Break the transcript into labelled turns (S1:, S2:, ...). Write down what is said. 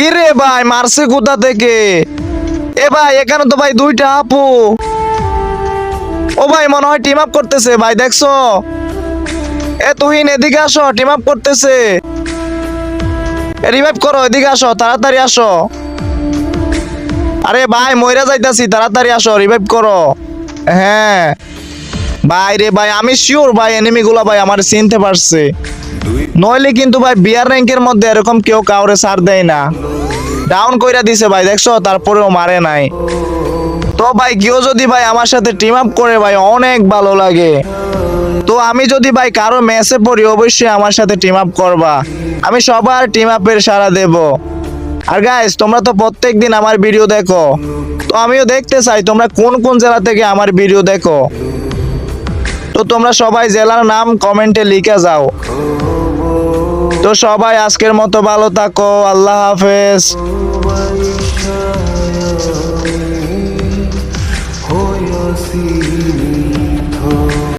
S1: ভাই, মারছে কোথা থেকে? এ ভাই, এখানে তো ভাই দুইটা আপু। ও ভাই, মনে হয় টিম আপ করতেছে, ভাই, দেখছ? এ তুহিন, এদিকে আসো টিম আপ করতেছে। রিভাইভ করো, এদিকে আসো, তাড়াতাড়ি আসো। আরে ভাই, মইরা যাইতাছি, তাড়াতাড়ি আসো রিভাইভ করো। হ্যাঁ। ভাই রে ভাই, আমি শিওর ভাই এনিমি গুলা ভাই আমার চিনতে পারছে। নইলে কিন্তু ভাই বিয়ার র্যাঙ্কের মধ্যে এরকম কেউ কাউরে ছাড় দেয় না। ডাউন কইরা দিছে ভাই, দেখছ? তারপরেও মারে নাই। তো ভাই, কেউ যদি ভাই আমার সাথে টিম আপ করে ভাই, অনেক ভালো লাগে। তো আমি যদি ভাই কারও ম্যাচে পড়ি, অবশ্যই আমার সাথে টিম আপ করবা। আমি সবার টিম আপের সাড়া দেব। আর গাইস তোমরা তো প্রত্যেক দিন আমার ভিডিও দেখো। তো আমিও দেখতে চাই, তোমরা কোন কোন জেলা থেকে আমার ভিডিও দেখো। তো তোমরা সবাই জেলার নাম কমেন্টে লিখে যাও। তো সবাই আজকের মতো ভালো থাকো আল্লাহ হাফেজ।